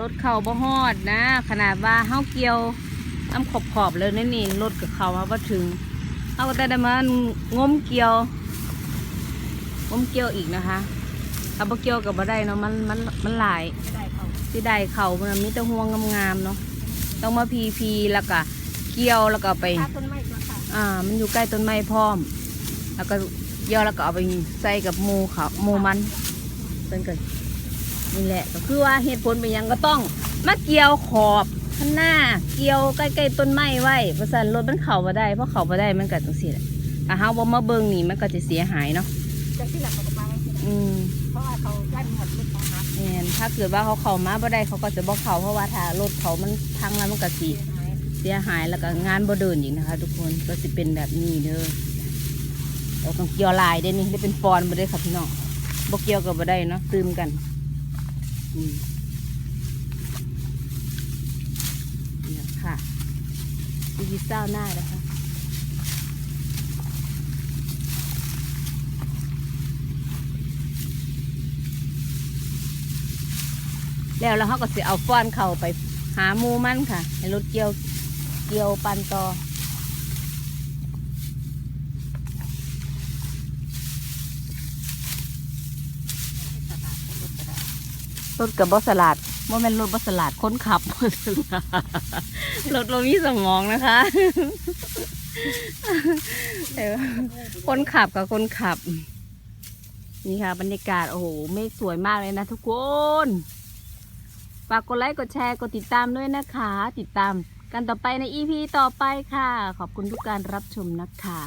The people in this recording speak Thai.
รถเข้าบ่ฮอดนะ ขนาดว่าเฮาเกี่ยวน้ำขอบขอบๆเลยนี่นี่รถกับเขามาบ่ถึงเฮาก็ได้มางมเกี่ยวงมเกี่ยวอีกนะคะถ้าบ่เกี่ยวกับบ่ได้เนาะมันมันมันหลายไม่ได้เขาที่ได้เขามันมีแต่ห่วงงามๆเนาะต้องมาพีพีแล้วก็เกี่ยวแล้วก็ไปถ้าต้นไม้ตัวค่ะอ่า มันอยู่ใกล้ต้นไม้พร้อม แล้วก็ย่อแล้วก็เอาไปใส่กับหมูเขาหมูมันเป็นกัน นี่แหละก็คือว่าเหตุผลเป็นยังก็ต้องมาเกี่ยวขอบข้างหน้าเกี่ยวใกล้ๆต้นไม้ไว้เพราะฉะนั้นรถมันเข้ามาได้เพราะเข้ามาได้มันก็จังซี่แหละถ้าเฮาบ่มาเบิ่งนี่มันก็จะเสียหายเนาะจะที่หลักเขาก็มาไว้ที่หนอืมเพราะว่าเขาด้านหมดลูกของฮักแม่นถ้าเกิดว่าเขาเข้ามาบ่ได้เขาก็จะบ่เข้าเพราะว่าถ้ารถเขามันพังแล้วมันก็สิเสียหายเสียหายแล้วก็งานบ่เดินอีกนะคะ ทุกคนก็จะเป็นแบบนี้เด้อเราต้องเกี่ยวลายได้นี่ได้เป็นฟอนบ่ได้ค่ะพี่น้องบ่เกี่ยวกับบ่ได้เนาะตืมกัน นี่ยค่ะดีดีเศร้าหน้านะคะแล้วแล้วเขาก็สิเอาฟ้อนเข้าไปหาหมูมันค่ะให้รถเกี่ยวเกี่ยวปันต่อ รถกับบอสลัดว่าแม่นรถบอสลัดคนขับรถเรามีสมองนะคะคนขับกับคนขับ นี่ค่ะ บรรยากาศ โอ้โหเมฆสวยมากเลยนะทุกคนฝากกดไลค์กดแชร์กดติดตามด้วยนะคะ ติดตามกันต่อไปใน EP ต่อไปค่ะ ขอบคุณทุกการรับชมนะคะ